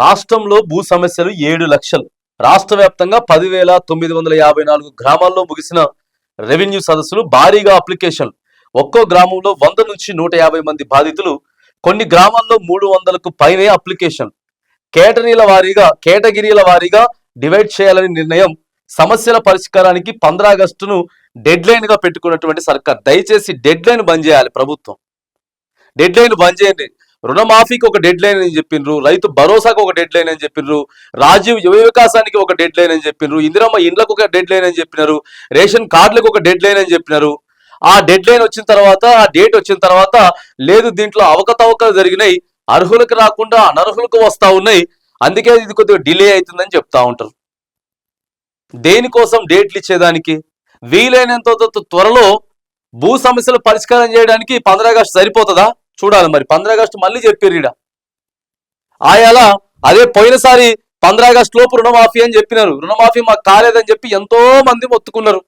రాష్ట్రంలో భూ సమస్యలు ఏడు లక్షలు. రాష్ట్ర వ్యాప్తంగా పదివేల తొమ్మిది వందల యాభై నాలుగు గ్రామాల్లో ముగిసిన రెవెన్యూ సదస్సులు భారీగా అప్లికేషన్లు. ఒక్కో గ్రామంలో వంద నుంచి నూట యాభై మంది బాధితులు కొన్ని గ్రామాల్లో మూడు వందలకు పైనే అప్లికేషన్ కేటగిరీల వారీగా కేటగిరీల వారీగా డివైడ్ చేయాలని నిర్ణయం సమస్యల పరిష్కారానికి పంద్రా ఆగస్టును డెడ్ లైన్గా పెట్టుకున్నటువంటి సర్కార్. దయచేసి డెడ్ లైన్ బంద్ చేయాలి ప్రభుత్వం. డెడ్ లైన్ బంద్ చేయండి. రుణమాఫీకి ఒక డెడ్ లైన్ అని చెప్పిండ్రు రైతు భరోసాకు ఒక డెడ్ లైన్ అని చెప్పిండ్రు రాజీవ్ యువ వికాసానికి ఒక డెడ్ లైన్ అని చెప్పిండ్రు ఇందిరమ్మ ఇండ్లకు ఒక డెడ్ లైన్ అని చెప్పినారు రేషన్ కార్డులకు ఒక డెడ్ లైన్ అని చెప్పినారు. ఆ డెడ్ లైన్ వచ్చిన తర్వాత ఆ డేట్ వచ్చిన తర్వాత లేదు దీంట్లో అవకతవకలు జరిగినాయి అర్హులకు రాకుండా అనర్హులకు వస్తా ఉన్నాయి అందుకే ఇది కొద్దిగా డిలే అవుతుందని చెప్తా ఉంటారు. దేనికోసం డేట్లు ఇచ్చేదానికి? వీలైనంత త్వరలో భూ సమస్యలు పరిష్కారం చేయడానికి పంద్రాగస్టు సరిపోతుందా? చూడాలి మరి. పంద్రా ఆగస్టు మళ్ళీ చెప్పారు ఈడ. ఆయాలా అదే పోయినసారి పంద్రా ఆగస్టు లోపు రుణమాఫీ అని చెప్పినారు. రుణమాఫీ మాకు కాలేదని చెప్పి ఎంతో మంది మొత్తుకున్నారు.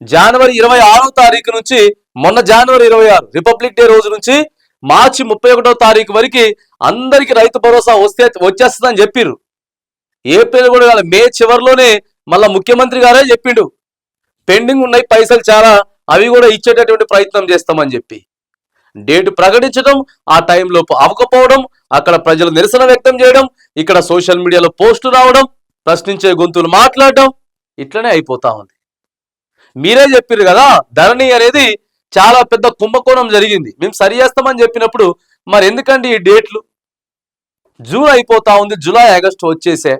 జనవరి ఇరవై ఆరో తారీఖు నుంచి మొన్న జనవరి ఇరవై ఆరు రిపబ్లిక్ డే రోజు నుంచి మార్చి ముప్పై ఒకటో తారీఖు వరకు అందరికి రైతు భరోసా వస్తే వచ్చేస్తుందని చెప్పిర్రు. ఏప్రిల్ కూడా కాదు మే చివరిలోనే మళ్ళా ముఖ్యమంత్రి గారే చెప్పిండు. పెండింగ్ ఉన్నాయి పైసలు చాలా అవి కూడా ఇచ్చేటటువంటి ప్రయత్నం చేస్తామని చెప్పి. డేటు ప్రకటించడం ఆ టైంలోపు అవ్వకపోవడం అక్కడ ప్రజలు నిరసన వ్యక్తం చేయడం ఇక్కడ సోషల్ మీడియాలో పోస్టు రావడం ప్రశ్నించే గొంతులు మాట్లాడడం ఇట్లనే అయిపోతా ఉంది. మీరే చెప్పారు కదా ధరణి అనేది చాలా పెద్ద కుంభకోణం జరిగింది. మేము సరి చేస్తామని చెప్పినప్పుడు మరి ఎందుకండి ఈ డేట్లు? జూన్ అయిపోతా ఉంది జూలై ఆగస్టు వచ్చేసే.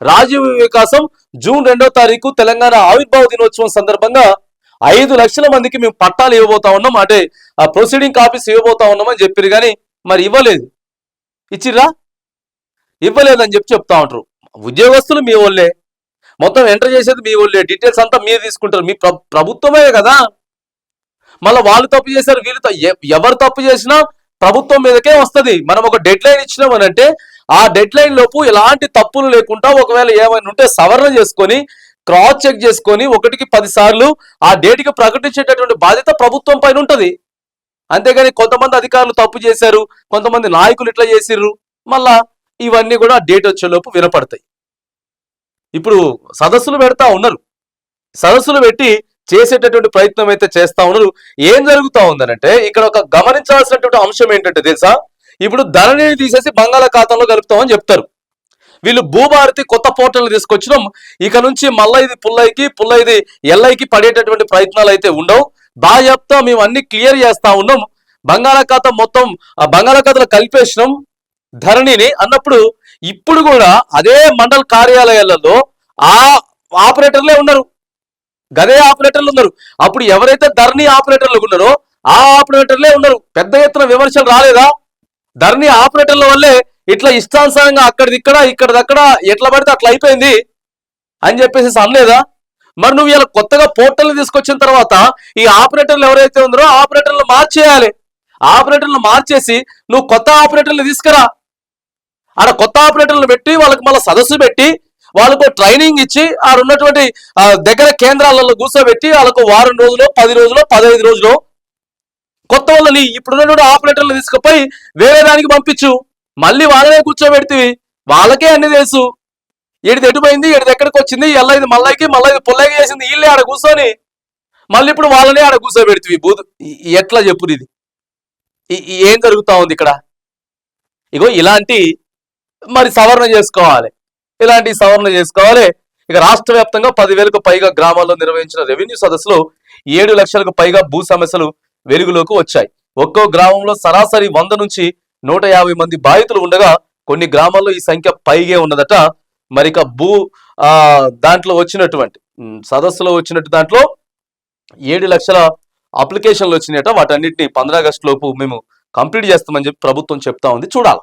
రాజీవ్ వికాసం జూన్ రెండో తారీఖు తెలంగాణ ఆవిర్భావ దినోత్సవం సందర్భంగా ఐదు లక్షల మందికి మేము పట్టాలు ఇవ్వబోతా ఉన్నాం అంటే ఆ ప్రొసీడింగ్ కాపీస్ ఇవ్వబోతా ఉన్నాం అని చెప్పారు కానీ మరి ఇవ్వలేదు. ఇచ్చిర్రా? ఇవ్వలేదని చెప్పి చెప్తా ఉంటారు ఉద్యోగస్తులు మీ వాళ్ళే. మొత్తం ఎంటర్ చేసేది మీ వాళ్ళే. డీటెయిల్స్ అంతా మీరు తీసుకుంటారు. మీ ప్ర- ప్రభుత్వమే కదా. మళ్ళీ వాళ్ళు తప్పు చేశారు వీళ్ళు ఎవరు తప్పు చేసినా ప్రభుత్వం మీదకే వస్తుంది. మనం ఒక డెడ్ లైన్ ఇచ్చినామని అంటే ఆ డెడ్ లైన్ లోపు ఎలాంటి తప్పులు లేకుండా ఒకవేళ ఏమైనా ఉంటే సవరణ చేసుకొని క్రాస్ చెక్ చేసుకొని ఒకటికి పది సార్లు ఆ డేట్కి ప్రకటించేటటువంటి బాధ్యత ప్రభుత్వం పైన ఉంటుంది. అంతేగాని కొంతమంది అధికారులు తప్పు చేశారు కొంతమంది నాయకులు ఇట్లా చేసిర్రు మళ్ళా ఇవన్నీ కూడా డేట్ వచ్చేలోపు వినపడతాయి. ఇప్పుడు సదస్సులు పెడతా ఉన్నారు. సదస్సులు పెట్టి చేసేటటువంటి ప్రయత్నం అయితే చేస్తా ఉన్నారు. ఏం జరుగుతా ఉందనంటే ఇక్కడ ఒక గమనించాల్సినటువంటి అంశం ఏంటంటే తెలుసా? ఇప్పుడు ధరణిని తీసేసి బంగాళాఖాతంలో కలుపుతామని చెప్తారు. వీళ్ళు భూభారతి కొత్త పోర్టల్ తీసుకొచ్చినాం. ఇక నుంచి మళ్ళా ఇది పుల్లైకి పుల్లైది ఎల్లైకి పడేటటువంటి ప్రయత్నాలు అయితే ఉండవు. బాధ్యత మేము అన్ని క్లియర్ చేస్తా ఉన్నాం. బంగాళాఖాతం మొత్తం ఆ బంగాళాఖాతంలో కలిపేసినాం. ధరణిని అన్నప్పుడు ఇప్పుడు కూడా అదే మండల కార్యాలయాలలో ఆ ఆపరేటర్లే ఉన్నారు. గదే ఆపరేటర్లు ఉన్నారు. అప్పుడు ఎవరైతే ధరణి ఆపరేటర్లు ఉన్నారో ఆ ఆపరేటర్లే ఉన్నారు. పెద్ద ఎత్తున విమర్శలు రాలేదా? ధరణి ఆపరేటర్ల వల్లే ఇట్లా ఇష్టానుసారంగా అక్కడిది ఇక్కడ ఇక్కడిదక్కడ ఎట్లా పడితే అట్లా అయిపోయింది అని చెప్పేసి అనలేదా? మరి నువ్వు ఇలా కొత్తగా పోర్టల్ని తీసుకొచ్చిన తర్వాత ఈ ఆపరేటర్లు ఎవరైతే ఉందో ఆపరేటర్లు మార్చేయాలి. ఆపరేటర్లు మార్చేసి నువ్వు కొత్త ఆపరేటర్లు తీసుకురా. ఆడ కొత్త ఆపరేటర్లు పెట్టి వాళ్ళకి మళ్ళీ సదస్సు పెట్టి వాళ్ళకు ట్రైనింగ్ ఇచ్చి ఆడ ఉన్నటువంటి దగ్గర కేంద్రాలలో కూర్చోబెట్టి వాళ్ళకు వారం రోజులు పది రోజులు పదహైదు రోజులు కొత్త వాళ్ళని ఇప్పుడున్నటువంటి ఆపరేటర్లు తీసుకుపోయి వేరే దానికి పంపించు. మళ్ళీ వాళ్ళనే కూర్చోబెడితే వాళ్ళకే అన్ని తెలుసు. ఏడిది ఎటుపోయింది ఏడిది ఎక్కడికి వచ్చింది ఎల్ల ఇది మల్లైకి మళ్ళీ ఇది పుల్లైకి చేసింది వీళ్ళే ఆడ కూర్చొని మళ్ళీ ఇప్పుడు వాళ్ళనే ఆడ కూర్చోబెడితే బూత్ ఎట్లా చెప్పురు ఇది? ఏం జరుగుతా ఉంది ఇక్కడ? ఇగో ఇలాంటి మరి సవరణ చేసుకోవాలి. ఇలాంటి సవరణ చేసుకోవాలి. ఇక రాష్ట్ర వ్యాప్తంగా పదివేలకు పైగా గ్రామాల్లో నిర్వహించిన రెవెన్యూ సదస్సులో ఏడు లక్షలకు పైగా భూ సమస్యలు వెలుగులోకి వచ్చాయి. ఒక్కో గ్రామంలో సరాసరి వంద నుంచి నూట యాభై మంది బాధితులు ఉండగా కొన్ని గ్రామాల్లో ఈ సంఖ్య పైగే ఉన్నదట. మరి భూ ఆ దాంట్లో వచ్చినటువంటి సదస్సులో వచ్చినట్టు దాంట్లో ఏడు లక్షల అప్లికేషన్లు వచ్చినాయట. వాటన్నిటిని పంద్రాగస్టు లోపు మేము కంప్లీట్ చేస్తామని చెప్పి ప్రభుత్వం చెప్తా ఉంది. చూడాలి.